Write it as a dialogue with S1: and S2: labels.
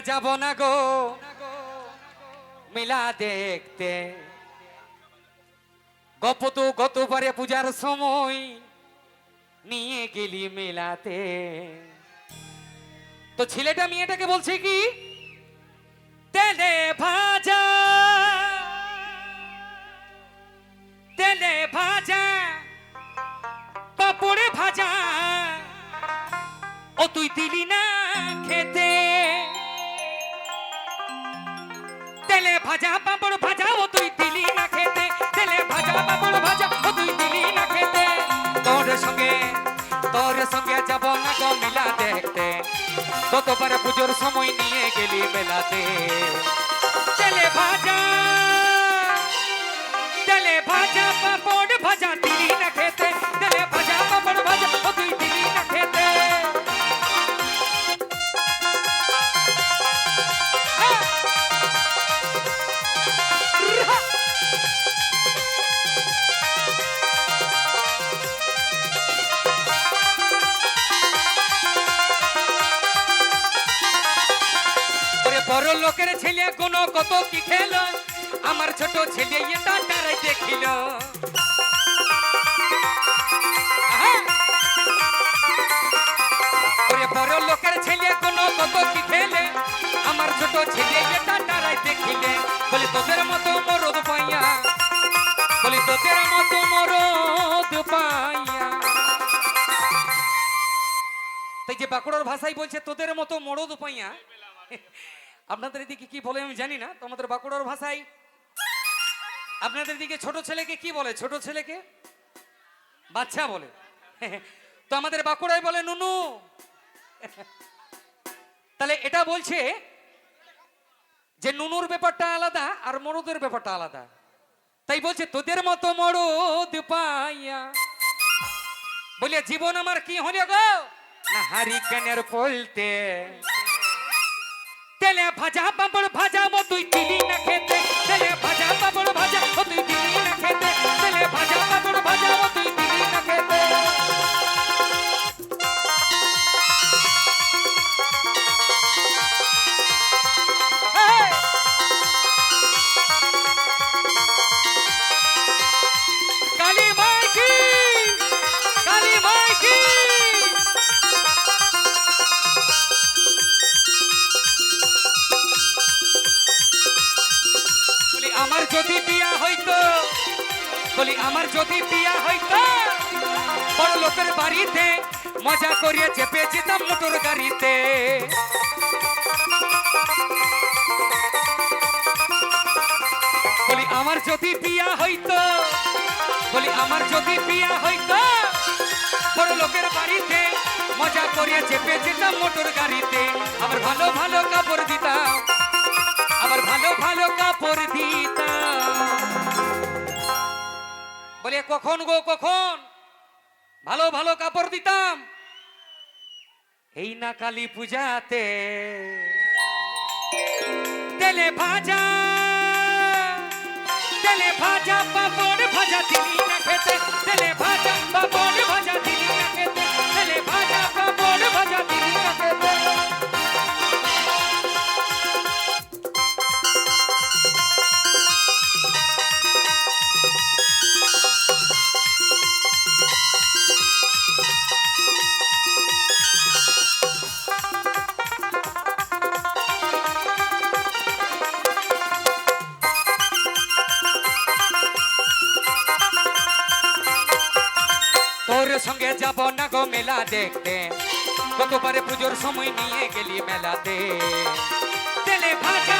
S1: যাব না গো। মেলা দেখতে। গপ তো গতবারে পূজার সময় নিয়ে গেলি মেলাতে। তো ছেলেটা মেয়েটাকে বলছে কি? তেলে ভাজা। তেলে ভাজা। পাপড়ে ভাজা। ও তুই দিলি না খেতে। তেলে ভাজা পাপড় ভাজা, ও তুই দিলি না খেতে। তেলে ভাজা পাপড় ভাজা, ও তুই দিলি না খেতে। তোর সঙ্গে তোর সঙ্গে যাব না গো মেলা দেখতে। ততবার পুজোর সময় নিয়ে গেলি মেলাতে। লোকের ছেলে কোন কত কি খেল? আমার ছোট ছেলে এটা তারাই দেখিল। বড় লোকের ছেলে কত কি খেলে? আমার ছোট ছেলে এটা তারাই দেখিলে। বলে তোদের মতো মরদ পাইয়া। বলে তোদের মতো মরদ পাইয়া। তাই যে বাঁকুড়ার ভাষায় বলছে, তোদের মতো মরদ পাইয়া। আপনাদের এদিকে কি বলে আমি জানি না, তোমাদের বাঁকুড়ার ভাষায়। আপনাদের দিকে ছোট ছেলেকে কি বলে? ছোট ছেলেকে বাচ্চা বলে। তো আমাদের বাঁকুড়ায় বলে নুনু। তাহলে এটা বলছে যে নুনুর ব্যাপারটা আলাদা আর মরদের ব্যাপারটা আলাদা। তাই বলছে, তোদের মতো মরদ পাইয়া বলিয়া, জীবন আমার কি হলো গো? না হারিকেনের পলতে বিয়া হইতো। বলি, আমার যদি বিয়া হইতো, বড় লোকের বাড়িতে মজা করিয়ে চেপে যেতাম মোটর গাড়িতে। বলি, আমার যদি বিয়া হইতো, বলি, আমার যদি বিয়া হইতো, বড় লোকের বাড়িতে মজা করিয়ে চেপে যেতাম মোটর গাড়িতে। আবার ভালো ভালো কাপড় দিতাম। কখন গো, কখন? ভালো ভালো কাপড় দিতাম। এই না কালী পূজাতে তেলে ভাজা তেলে ভাজা পাপড় ভাজা তিনি না খেতে। তেলে ভাজা পাপড় ভাজা পুজোর সঙ্গে যাব না গো মেলা দেখতে। কতবারে পুজোর সময় নিয়ে গেলি মেলাতে। তেলে ভাজা